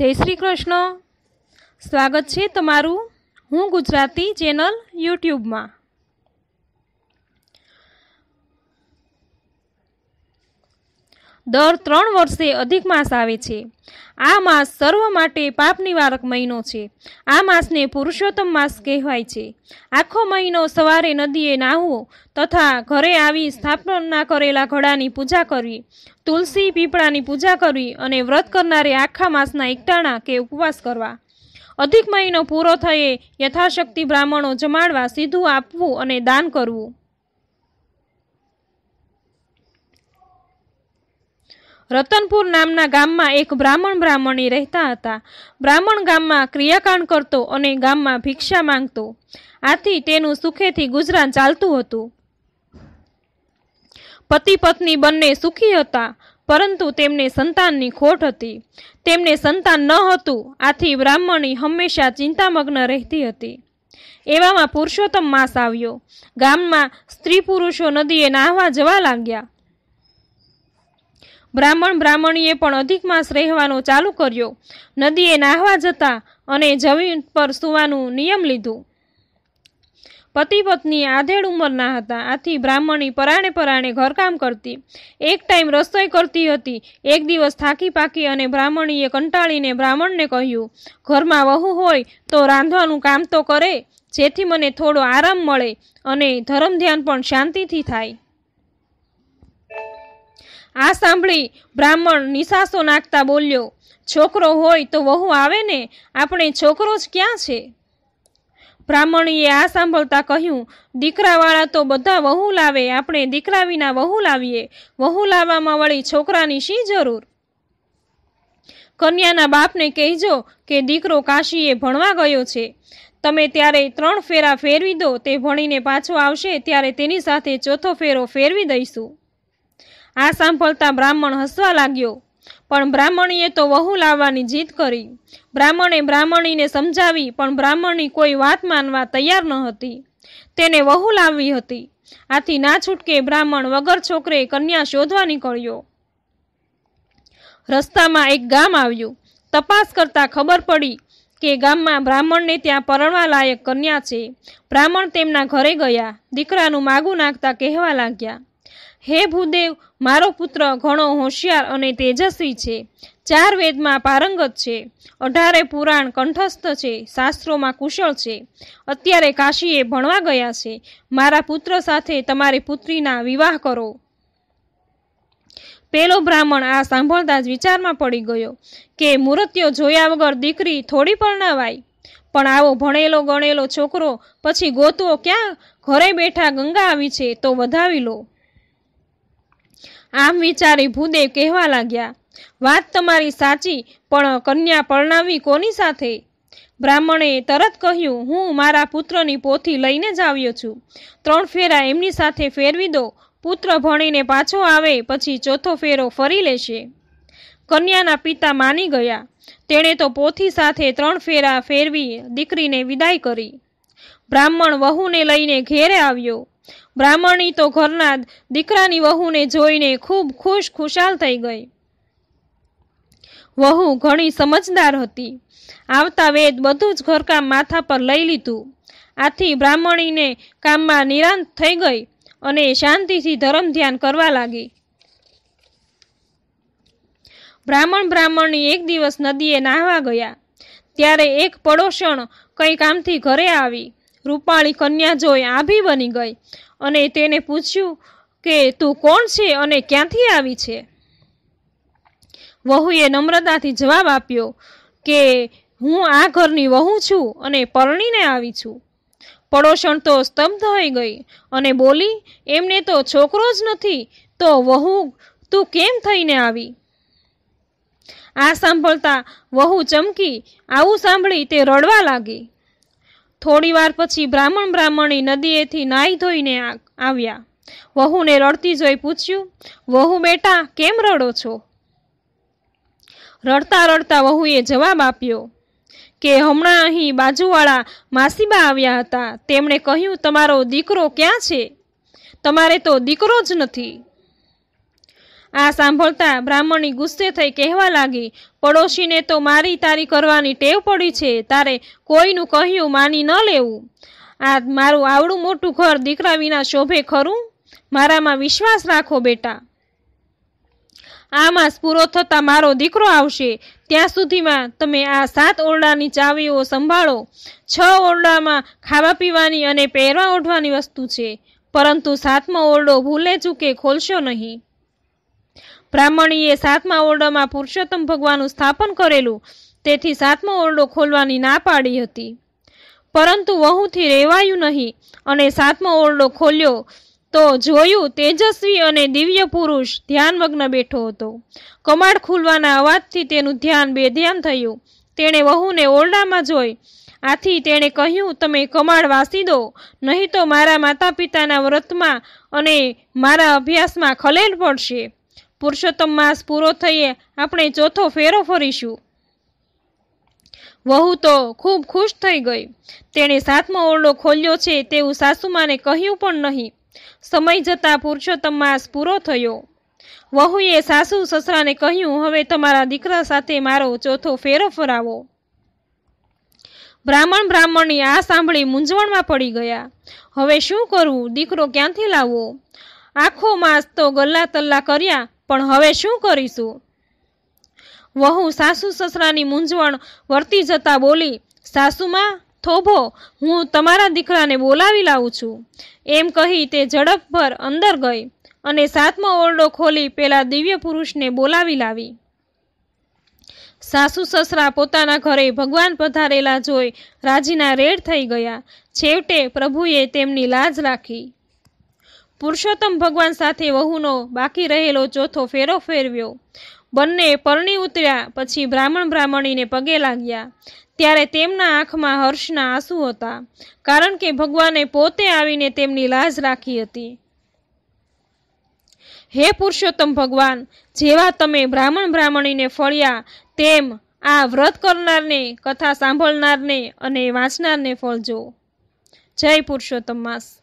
જય શ્રી કૃષ્ણ. સ્વાગત છે તમારું હું ગુજરાતી ચેનલ યુટ્યુબમાં. દર ત્રણ વર્ષે અધિક માસ આવે છે. આ માસ સર્વ માટે પાપ નિવારક મહિનો છે. આ માસને પુરુષોત્તમ માસ કહેવાય છે. આખો મહિનો સવારે નદીએ નાહવું તથા ઘરે આવી સ્થાપના કરેલા ઘડાની પૂજા કરવી, તુલસી પીપળાની પૂજા કરવી અને વ્રત કરનારે આખા માસના એકટાણા કે ઉપવાસ કરવા. અધિક મહિનો પૂરો થયે યથાશક્તિ બ્રાહ્મણો જમાડવા સીધું આપવું અને દાન કરવું. રતનપુર નામના ગામમાં એક બ્રાહ્મણ બ્રાહ્મણી રહેતા હતા. બ્રાહ્મણ ગામમાં ક્રિયાકાંડ કરતો અને ગામમાં ભિક્ષા માંગતો. આથી તેનું સુખેથી ગુજરાન ચાલતું હતું. પતિ પત્ની બંને સુખી હતા, પરંતુ તેમને સંતાનની ખોટ હતી. તેમને સંતાન ન હતું, આથી બ્રાહ્મણી હંમેશા ચિંતામગ્ન રહેતી હતી. એવામાં પુરુષોત્તમ માસ આવ્યો. ગામમાં સ્ત્રી પુરુષો નદીએ નાહવા જવા લાગ્યા. બ્રાહ્મણ બ્રાહ્મણીએ પણ અધિક માસ રહેવાનો ચાલુ કર્યો. નદીએ નાહવા જતા અને જમીન પર સુવાનું નિયમ લીધું. પતિ પત્ની આધેડ ઉંમરના હતા. આથી બ્રાહ્મણી પરાણે પરાણે ઘરકામ કરતી. એક ટાઈમ રસોઈ કરતી હતી. એક દિવસ થાકી પાકી અને બ્રાહ્મણીએ કંટાળીને બ્રાહ્મણને કહ્યું, ઘરમાં વહુ હોય તો રાંધવાનું કામ તો કરે, જેથી મને થોડો આરામ મળે અને ધર્મ ધ્યાન પણ શાંતિથી થાય. આ સાંભળી બ્રાહ્મણ નિશાસો નાખતા બોલ્યો, છોકરો હોય તો વહુ આવે ને? આપણે છોકરો જ ક્યાં છે? બ્રાહ્મણીએ આ સાંભળતા કહ્યું, દીકરાવાળા તો બધા વહુ લાવે, આપણે દીકરા વિના વહુ લાવીએ. વહુ લાવવામાં વળી છોકરાની શી જરૂર? કન્યાના બાપને કહેજો કે દીકરો કાશીએ ભણવા ગયો છે. તમે ત્યારે ત્રણ ફેરા ફેરવી દો, તે ભણીને પાછો આવશે, ત્યારે તેની સાથે ચોથો ફેરો ફેરવી દઈશું. આ સાંભળતા બ્રાહ્મણ હસવા લાગ્યો. પણ બ્રાહ્મણીએ તો વહુ લાવવાની જીદ કરી. બ્રાહ્મણે બ્રાહ્મણીને સમજાવી, પણ બ્રાહ્મણી કોઈ વાત માનવા તૈયાર ન હતી. તેને વહુ લાવવી હતી. આથી ના છૂટકે બ્રાહ્મણ વગર છોકરે કન્યા શોધવા નીકળ્યો. રસ્તામાં એક ગામ આવ્યું. તપાસ કરતાં ખબર પડી કે ગામમાં બ્રાહ્મણને ત્યાં પરણવા લાયક કન્યા છે. બ્રાહ્મણ તેમના ઘરે ગયા. દીકરાનું માગું નાખતા કહેવા લાગ્યા. હે ભૂદેવ, મારો પુત્ર ઘણો હોશિયાર અને તેજસ્વી છે. ચાર વેદમાં પારંગત છે. અઢારે પુરાણ કંઠસ્થ છે. શાસ્ત્રોમાં કુશળ છે. અત્યારે કાશીએ ભણવા ગયા છે. મારા પુત્ર સાથે તમારી પુત્રીના વિવાહ કરો. પેલો બ્રાહ્મણ આ સાંભળતા જ વિચારમાં પડી ગયો કે મૂર્તિઓ જોયા વગર દીકરી થોડી પરણાવાય પણ આવો ભણેલો ગણેલો છોકરો પછી ગોતવો ક્યાં? ઘરે બેઠા ગંગા આવી છે તો વધાવી લો. આમ વિચારી ભૂદેવ કહેવા લાગ્યા, વાત તમારી સાચી, પણ કન્યા પરણાવી કોની સાથે? બ્રાહ્મણે તરત કહ્યું, હું મારા પુત્રની પોથી લઈને જ આવ્યો છું. ત્રણ ફેરા એમની સાથે ફેરવી દો. પુત્ર ભણીને પાછો આવે, પછી ચોથો ફેરો ફરી લેશે. કન્યાના પિતા માની ગયા. તેણે તો પોથી સાથે ત્રણ ફેરા ફેરવી દીકરીને વિદાય કરી. બ્રાહ્મણ વહુને લઈને ઘેરે આવ્યો. બ્રાહ્મણી તો ઘરના દીકરાની વહુને જોઈને ખૂબ ખુશ ખુશાલ થઈ ગઈ. વહુ ઘણી સમજદાર હતી. આવતા વેદ બધું જ ઘરકામ માથા પર લઈ લીધું. આથી બ્રાહ્મણીને કામમાં નિરાંત થઈ ગઈ અને શાંતિથી ધર્મ ધ્યાન કરવા લાગી. બ્રાહ્મણ બ્રાહ્મણની એક દિવસ નદીએ નાહવા ગયા. ત્યારે એક પડોશણ કઈ કામથી ઘરે આવી. રૂપાળી કન્યા જોઈ આભી બની ગઈ. અને તેને પૂછ્યું કે, તું કોણ છે અને ક્યાંથી આવી છે? વહુએ નમ્રતાથી જવાબ આપ્યો કે, હું આ ઘરની વહુ છું અને પરણીને આવી છું. પડોશણ તો સ્તબ્ધ થઈ ગઈ અને બોલી, એમને તો છોકરો જ નથી, તો વહુ, તું કેમ થઈને આવી? આ સાંભળતા વહુ ચમકી, આવું સાંભળી તે રડવા લાગી. થોડી વાર પછી બ્રાહ્મણ બ્રાહ્મણી નદીએથી નાહી ધોઈને આવ્યા. વહુને રડતી જોઈ પૂછ્યું, વહુ બેટા, કેમ રડો છો? રડતા રડતા વહુએ જવાબ આપ્યો, કે હમણાં અહીં બાજુવાળા માસીબા આવ્યા હતા. તેમણે કહ્યું, તમારો દીકરો ક્યાં છે? તમારે તો દીકરો જ નથી. આ સાંભળતા બ્રાહ્મણી ગુસ્સે થઈ કહેવા લાગી, પડોશીને તો મારી તારી કરવાની ટેવ પડી છે, તારે કોઈનું કહ્યું માની ન લેવું. આ મારું આવડું મોટું ઘર દીકરા વિના શોભે ખરું? મારામાં વિશ્વાસ રાખો બેટા. આમાં પૂરો થતાં મારો દીકરો આવશે. ત્યાં સુધીમાં તમે આ સાત ઓરડાની ચાવીઓ સંભાળો. છ ઓરડામાં ખાવા પીવાની અને પહેરવા ઓઢવાની વસ્તુ છે. પરંતુ સાતમો ઓરડો ભૂલે ચૂકે ખોલશો નહીં. બ્રાહ્મણીએ સાતમા ઓરડામાં પુરુષોત્તમ ભગવાનનું સ્થાપન કરેલું, તેથી સાતમો ઓરડો ખોલવાની ના પાડી હતી. પરંતુ વહુથી રેવાયું નહીં અને સાતમો ઓરડો ખોલ્યો, તો જોયું તેજસ્વી અને દિવ્ય પુરુષ ધ્યાનમગ્ન બેઠો હતો. કમાડ ખુલવાના અવાજથી તેનું ધ્યાન બેધ્યાન થયું. તેણે વહુને ઓરડામાં જોઈ. આથી તેણે કહ્યું, તમે કમાડ વાસી દો, નહીં તો મારા માતા પિતાના વ્રતમાં અને મારા અભ્યાસમાં ખલેલ પડશે. પુરુષોત્તમ માસ પૂરો થઈએ, આપણે ચોથો ફેરો ફરીશું. વહુ તો ખૂબ ખુશ થઈ ગઈ. તેણે સાતમો ઓરડો ખોલ્યો છે તેવું સાસુમાને કહ્યું પણ નહીં. સમય જતાં પુરુષોત્તમ માસ પૂરો થયો. વહુએ સાસુ સસરાને કહ્યું, હવે તમારા દીકરા સાથે મારો ચોથો ફેરો ફરાવો. બ્રાહ્મણ બ્રાહ્મણની આ સાંભળી મૂંઝવણમાં પડી ગયા. હવે શું કરવું દીકરો ક્યાંથી લાવવો? આખો માસ તો ગલ્લા તલ્લા કર્યા. પણ હવે શું કરીશું? વહુ સાસુ સસરાની મૂંઝવણ વર્તી જતા બોલી, સાસુમાં, થોભો, હું તમારા દીકરાને બોલાવી લાવું છું. એમ કહી તે ઝડપભર અંદર ગઈ અને સાતમો ઓરડો ખોલી પેલા દિવ્ય પુરુષને બોલાવી લાવી. સાસુ સસરા પોતાના ઘરે ભગવાન પધારેલા જોઈ રાજીના રેડ થઈ ગયા. છેવટે પ્રભુએ તેમની લાજ રાખી. પુરુષોત્તમ ભગવાન સાથે વહુનો બાકી રહેલો ચોથો ફેરો ફેરવ્યો. બંને પરણી ઉતર્યા, પછી બ્રાહ્મણ બ્રાહ્મણીને પગે લાગ્યા. ત્યારે તેમના આંખમાં હર્ષના આંસુ હતા, કારણ કે ભગવાને પોતે આવીને તેમની લાજ રાખી હતી. હે પુરુષોત્તમ ભગવાન, જેવા તમે બ્રાહ્મણ બ્રાહ્મણીને ફળ્યા, તેમ આ વ્રત કરનારને, કથા સાંભળનારને અને વાંચનારને ફળજો. જય પુરુષોત્તમ માસ.